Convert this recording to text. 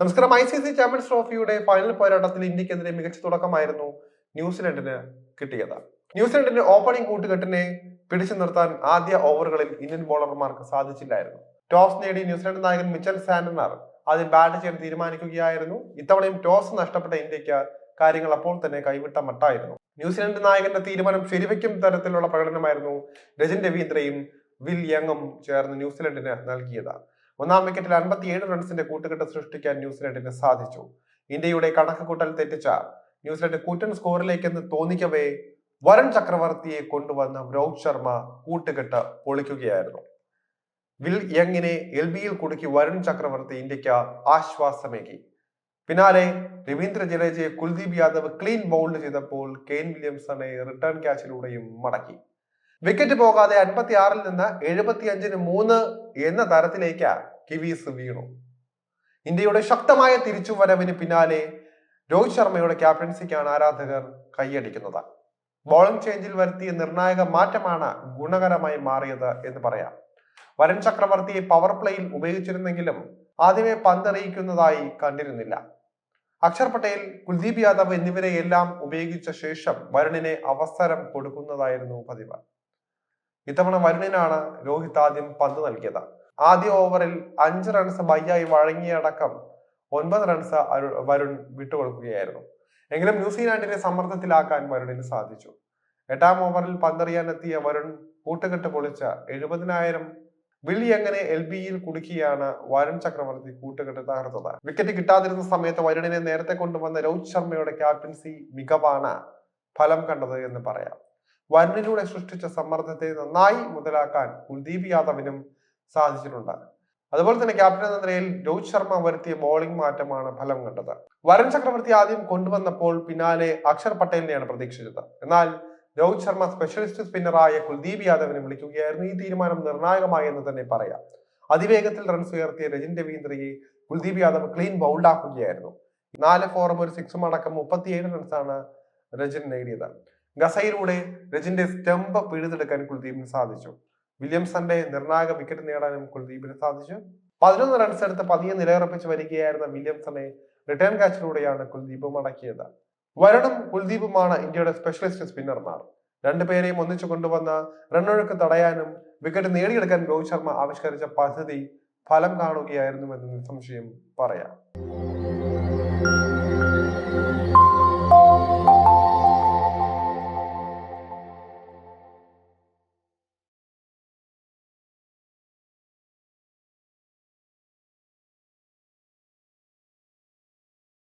നമസ്കാരം. I C C champions ട്രോഫിയുടെ final പോരാട്ടത്തിൽ ഇന്ത്യക്കെതിരെ മികച്ച തുടക്കമായിരുന്നു ന്യൂസിലൻഡിന് കിട്ടിയത്. ന്യൂസിലൻഡിന്റെ ഓപ്പണിംഗ് കൂട്ടുകെട്ടിനെ പിടിച്ചു നിർത്താൻ ആദ്യ ഓവറുകളിൽ ഇന്ത്യൻ ബോളർമാർക്ക് സാധിച്ചില്ലായിരുന്നു. ടോസ് നേടി ന്യൂസിലൻഡ് നായകൻ മിച്ചൽ സാൻഡനർ ആദ്യം ബാറ്റ് ചെയ്യാൻ തീരുമാനിക്കുകയായിരുന്നു. ഇത്തവണയും ടോസ് നഷ്ടപ്പെട്ട ഇന്ത്യയ്ക്ക് കാര്യങ്ങൾ അപ്പോൾ തന്നെ കൈവിട്ട മട്ടായിരുന്നു. ന്യൂസിലൻഡ് നായകന്റെ തീരുമാനം ശരിവയ്ക്കും തരത്തിലുള്ള പ്രകടനമായിരുന്നു രജൻ രവീന്ദ്രയും വിൽ യങ്ങും ചേർന്ന് ന്യൂസിലൻഡിന് നൽകിയത്. ഒന്നാം വിക്കറ്റിൽ അൻപത്തിയേഴ് റൺസിന്റെ കൂട്ടുകെട്ട് സൃഷ്ടിക്കാൻ ന്യൂസിലൻഡിന് സാധിച്ചു. ഇന്ത്യയുടെ കണക്ക് കൂട്ടൽ തെറ്റിച്ച ന്യൂസിലൻഡ് കൂറ്റൻ സ്കോറിലേക്കെന്ന് തോന്നിക്കവേ വരുൺ ചക്രവർത്തിയെ കൊണ്ടുവന്ന രോഹിത് ശർമ്മ കൂട്ടുകെട്ട് പൊളിക്കുകയായിരുന്നു. വിൽ യങ്ങിനെ എൽ ബിയിൽ കുടുക്കി വരുൺ ചക്രവർത്തി ഇന്ത്യയ്ക്ക് ആശ്വാസമേകി. പിന്നാലെ രവീന്ദ്ര ജഡേജയെ കുൽദീപ് യാദവ് ക്ലീൻ ബൗൾഡ് ചെയ്തപ്പോൾ കെയ്ൻ വില്യംസണെ റിട്ടേൺ ക്യാച്ചിലൂടെയും മടക്കി. വിക്കറ്റ് പോകാതെ അൻപത്തി ആറിൽ നിന്ന് എഴുപത്തി അഞ്ചിന് മൂന്ന് എന്ന തരത്തിലേക്ക് കിവീസ് വീണു. ഇന്ത്യയുടെ ശക്തമായ തിരിച്ചുവരവിന് പിന്നാലെ രോഹിത് ശർമ്മയുടെ ക്യാപ്റ്റൻസിക്കാണ് ആരാധകർ കൈയടിക്കുന്നത്. ബോളിംഗ് ചേഞ്ചിൽ വരുത്തിയ നിർണായക മാറ്റമാണ് ഗുണകരമായി മാറിയത് എന്ന് പറയാം. വരൺ ചക്രവർത്തിയെ പവർ പ്ലേയിൽ ഉപയോഗിച്ചിരുന്നെങ്കിലും ആദ്യമേ പന്തെറിയിക്കുന്നതായി കണ്ടിരുന്നില്ല. അക്ഷർ പട്ടേൽ കുൽദീപ് യാദവ് എന്നിവരെ എല്ലാം ഉപയോഗിച്ച ശേഷം വരുണിനെ അവസരം കൊടുക്കുന്നതായിരുന്നു പതിവ്. ഇത്തവണ വരുണിനാണ് രോഹിത് ആദ്യം പന്ത് നൽകിയത്. ആദ്യ ഓവറിൽ അഞ്ച് റൺസ് ബൈയായി വഴങ്ങിയടക്കം ഒൻപത് റൺസ് വരുൺ വിട്ടുകൊടുക്കുകയായിരുന്നു. എങ്കിലും ന്യൂസിലാൻഡിനെ സമ്മർദ്ദത്തിലാക്കാൻ വരുണിന് സാധിച്ചു. എട്ടാം ഓവറിൽ പന്തെറിയാനെത്തിയ വരുൺ കൂട്ടുകെട്ട് പൊളിച്ച എഴുപതിനായിരം വിളി എങ്ങനെ എൽ ബിയിൽ കുടുക്കിയാണ് വരുൺ ചക്രവർത്തി കൂട്ടുകെട്ട് തകർത്തത്. വിക്കറ്റ് കിട്ടാതിരുന്ന സമയത്ത് വരുണിനെ നേരത്തെ കൊണ്ടുവന്ന രോഹിത് ശർമ്മയുടെ ക്യാപ്റ്റൻസി മികവാണ് ഫലം കണ്ടത് എന്ന് പറയാം. വരുണിലൂടെ സൃഷ്ടിച്ച സമ്മർദ്ദത്തെ നന്നായി മുതലാക്കാൻ കുൽദീപ് യാദവിനും സാധിച്ചിട്ടുണ്ട്. അതുപോലെ തന്നെ ക്യാപ്റ്റൻ എന്ന നിലയിൽ രോഹിത് ശർമ്മ വരുത്തിയ ബോളിംഗ് മാറ്റമാണ് ഫലം കണ്ടത്. വരുൺ ചക്രവർത്തി ആദ്യം കൊണ്ടുവന്നപ്പോൾ പിന്നാലെ അക്ഷർ പട്ടേലിനെയാണ് പ്രതീക്ഷിച്ചത്. എന്നാൽ രോഹിത് ശർമ്മ സ്പെഷ്യലിസ്റ്റ് സ്പിന്നറായ കുൽദീപ് യാദവിനെ വിളിക്കുകയായിരുന്നു. ഈ തീരുമാനം നിർണായകമായി എന്ന് തന്നെ പറയാം. അതിവേഗത്തിൽ റൺസ് ഉയർത്തിയ രജിൻ രവീന്ദ്രയെ കുൽദീപ് യാദവ് ക്ലീൻ ബൗൾഡ് ആക്കുകയായിരുന്നു. നാല് ഫോറും ഒരു സിക്സും അടക്കം മുപ്പത്തിയേഴ് റൺസാണ് രജിൻ നേടിയത്. ഗസയിലൂടെ രജിന്റെ സ്റ്റംപ് പിഴുതെടുക്കാൻ കുൽദീപിന് സാധിച്ചു. വില്യംസന്റെ നിർണായക വിക്കറ്റ് നേടാനും കുൽദീപിന് സാധിച്ചു. പതിനൊന്ന് റൺസ് എടുത്ത് പതിയെ നിലയുറപ്പിച്ച് വരികയായിരുന്ന വില്യംസനെ റിട്ടേൺ കാച്ചിലൂടെയാണ് കുൽദീപ് മടക്കിയത്. വരുണും കുൽദീപുമാണ് ഇന്ത്യയുടെ സ്പെഷ്യലിസ്റ്റ് സ്പിന്നർമാർ രണ്ടുപേരെയും ഒന്നിച്ചു കൊണ്ടുവന്ന റണ്ണൊഴുക്ക് തടയാനും വിക്കറ്റ് നേടിയെടുക്കാൻ രോഹിത് ശർമ്മ ആവിഷ്കരിച്ച പദ്ധതി ഫലം കാണുകയായിരുന്നുവെന്ന് നിസ്സംശയം പറയാം.